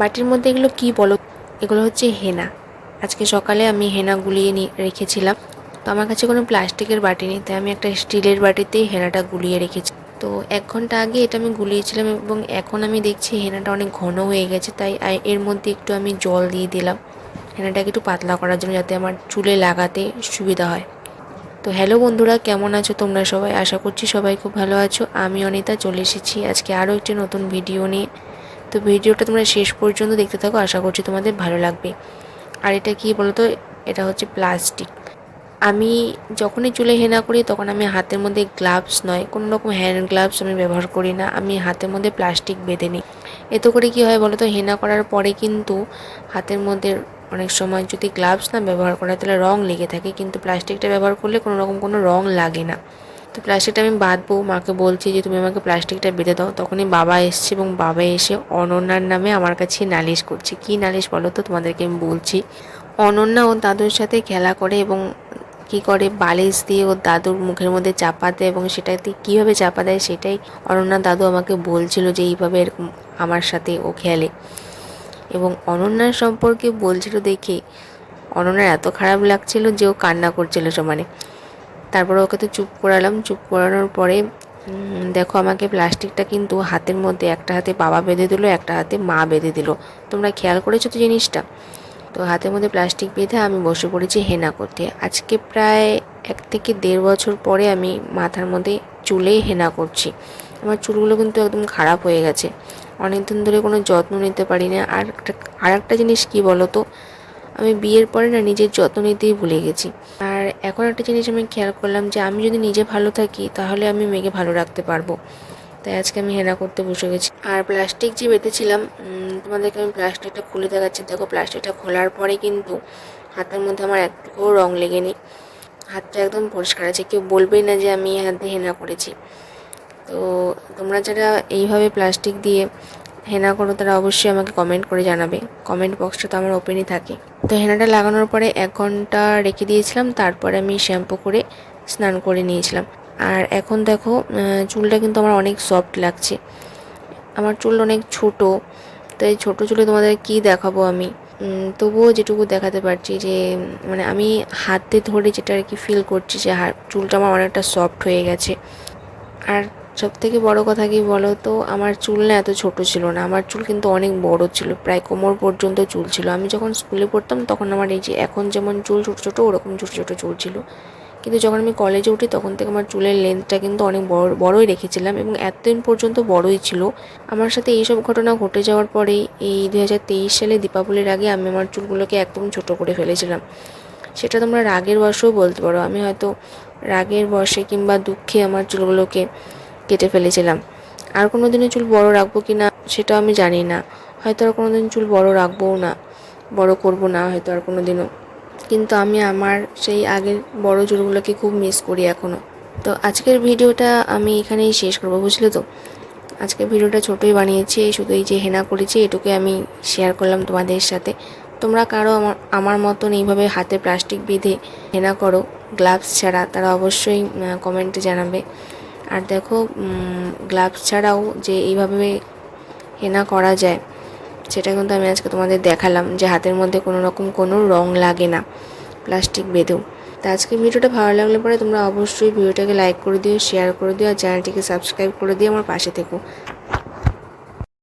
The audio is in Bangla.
বাটির মধ্যে এগুলো কি বলো? এগুলো হচ্ছে হেনা। আজকে সকালে আমি হেনা গুলিয়ে নিয়ে রেখেছিলাম। তো আমার কাছে কোনো প্লাস্টিকের বাটি নেই, তাই আমি একটা স্টিলের বাটিতেই হেনাটা গুলিয়ে রেখেছি। তো এক ঘণ্টা আগে এটা আমি গুলিয়েছিলাম এবং এখন আমি দেখছি হেনাটা অনেক ঘন হয়ে গেছে, তাই এর মধ্যে একটু আমি জল দিয়ে দিলাম। হেনাটাকে একটু পাতলা করার জন্য যাতে আমার চুলে লাগাতে সুবিধা হয়। তো হ্যালো বন্ধুরা, কেমন আছো তোমরা সবাই? আশা করছি সবাই খুব ভালো আছো। আমি অনিতা, চলে এসেছি আজকে আরও একটি নতুন ভিডিও নিয়ে। তো ভিডিওটা তোমরা শেষ পর্যন্ত দেখতে থাকো, আশা করছি তোমাদের ভালো লাগবে। আর এটা কি বলতো? এটা হচ্ছে প্লাস্টিক। আমি যখনই চুলে হেনা করি, তখন আমি হাতের মধ্যে গ্লাভস নয়, কোনো রকম হ্যান্ড গ্লাভস আমি ব্যবহার করি না। আমি হাতের মধ্যে প্লাস্টিক বেঁধে নিই। এতে করে কি হয় বলো তো হেনা করার পরে কিন্তু হাতের মধ্যে অনেক সময় যদি গ্লাভস না ব্যবহার করা তাহলে রং লেগে থাকে। কিন্তু প্লাস্টিকটা ব্যবহার করলে কোনো রকম কোনো রং লাগে না। তো প্লাস্টিকটা আমি বাঁধবো, মাকে বলছি যে, তুমি আমাকে প্লাস্টিকটা বেঁধে দাও। তখনই বাবা এসছে এবং বাবা এসে অনন্যার নামে আমার কাছে নালিশ করছে। কি নালিশ বলো তো? তোমাদেরকে আমি বলছি। অনন্যা ও দাদুর সাথে খেলা করে এবং কি করে? বালিশ দিয়ে ওর দাদুর মুখের মধ্যে চাপা দেয় এবং সেটাতে কীভাবে চাপা দেয় সেটাই অনন্যা দাদু আমাকে বলছিল যে, এইভাবে এরকম আমার সাথে ও খেলে। এবং অনন্যার সম্পর্কে বলছিল দেখে অনন্যার এত খারাপ লাগছিল যে, ও কান্না করছিল সমানে। তারপরে ওকে তো চুপ করালাম। চুপ করানোর পরে দেখো আমাকে প্লাস্টিকটা কিন্তু হাতের মধ্যে একটা হাতে বাবা বেঁধে দিল, একটা হাতে মা বেঁধে দিল। তোমরা খেয়াল করেছ তো জিনিসটা? তো হাতের মধ্যে প্লাস্টিক বেঁধে আমি বসে পড়েছি হেনা করতে। আজকে প্রায় এক থেকে দেড় বছর পরে আমি মাথার মধ্যে চুলেই হেনা করছি। আমার চুলগুলো কিন্তু একদম খারাপ হয়ে গেছে। অনেক দিন ধরে কোনো যত্ন নিতে পারি না। আর একটা আর একটা জিনিস কী বলো তো আমি বিয়ের পরে না নিজের যত্ন নিতেই ভুলে গেছি। আর এখন একটা জিনিস আমি খেয়াল করলাম যে আমি যদি নিজে ভালো থাকি, তাহলে আমি মেয়েকে ভালো রাখতে পারব। তাই আজকে আমি হেনা করতে বসে গেছি। আর প্লাস্টিক যে বেঁধেছিলাম তোমাদেরকে আমি প্লাস্টিকটা খুলে দেখাচ্ছি। দেখো প্লাস্টিকটা খোলার পরে কিন্তু হাতের মধ্যে আমার একটুকুও রং লেগেনি। হাতটা একদম পরিষ্কার আছে। কেউ বলবেই না যে আমি হাতে হেনা করেছি। তো তোমরা যারা এইভাবে প্লাস্টিক দিয়ে হেনা করো, তারা অবশ্যই আমাকে কমেন্ট করে জানাবে। কমেন্ট বক্সটা তো আমার ওপেনই থাকে। তো হেনাটা লাগানোর পরে এক ঘণ্টা রেখে দিয়েছিলাম, তারপরে আমি শ্যাম্পু করে স্নান করে নিয়েছিলাম। আর এখন দেখো চুলটা কিন্তু আমার অনেক সফট লাগছে। আমার চুল অনেক ছোট, তাই ছোটো চুলে তোমাদের কি দেখাবো আমি? তবুও যেটুকু দেখাতে পারছি যে মানে আমি হাতে ধরে যেটা আর কি ফিল করছি যে চুলটা আমার অনেকটা সফট হয়ে গেছে। আর সব থেকে বড় কথা কি বলো তো? আমার চুল না এত ছোট ছিল না। আমার চুল কিন্তু অনেক বড় ছিল। প্রায় কোমর পর্যন্ত চুল ছিল। আমি যখন স্কুলে পড়তাম তখন আমার এই যে এখন যেমন চুল ছোট ছোট, ওরকম ছোট ছোট চুল ছিল। কিন্তু যখন আমি কলেজে উঠি তখন থেকে আমার চুলের লেন্থটা কিন্তু অনেক বড়, বড়ই রেখেছিলাম এবং এতদিন পর্যন্ত বড়ই ছিল। আমার সাথে এইসব ঘটনা ঘটে যাওয়ার পরেই এই দু হাজার তেইশ সালে দীপাবলির আগে আমি আমার চুলগুলোকে একদম ছোট করে ফেলেছিলাম। সেটা তোমরা রাগের বশেও বলতে পারো। আমি হয়তো রাগের বশে কিংবা দুঃখে আমার চুলগুলোকে কেটে ফেলেছিলাম। আর কোনো দিনও চুল বড় রাখব কি না, সেটা আমি জানি না। হয়তো আর কোনো দিন চুল বড় রাখবোও না, বড় করব না হয়তো আর কোনো দিনও কিন্তু আমি আমার সেই আগের বড় চুলগুলোকে খুব মিস করি এখনও তো আজকের ভিডিওটা আমি এখানেই শেষ করব, বুঝলে তো? আজকের ভিডিওটা ছোটোই বানিয়েছি, শুধু এই যে হেনা করেছি, এটুকুই আমি শেয়ার করলাম তোমাদের সাথে। তোমরা কারও আমার আমার মতন এইভাবে হাতে প্লাস্টিক বেঁধে হেনা করো গ্লাভস ছাড়া, তারা অবশ্যই কমেন্টে জানাবে। আর দেখো গ্লাভস ছাড়াও যে এইভাবে হেনা করা যায়, সেটা কিন্তু আমি আজকে তোমাদের দেখালাম যে হাতের মধ্যে কোনো রকম কোনো রং লাগে না প্লাস্টিক বেঁধেও। তো আজকে ভিডিওটা ভালো লাগলে পরে তোমরা অবশ্যই ভিডিওটাকে লাইক করে দিও শেয়ার করে দিও, আর চ্যানেলটিকে সাবস্ক্রাইব করে দিও, আমার পাশে থেকো।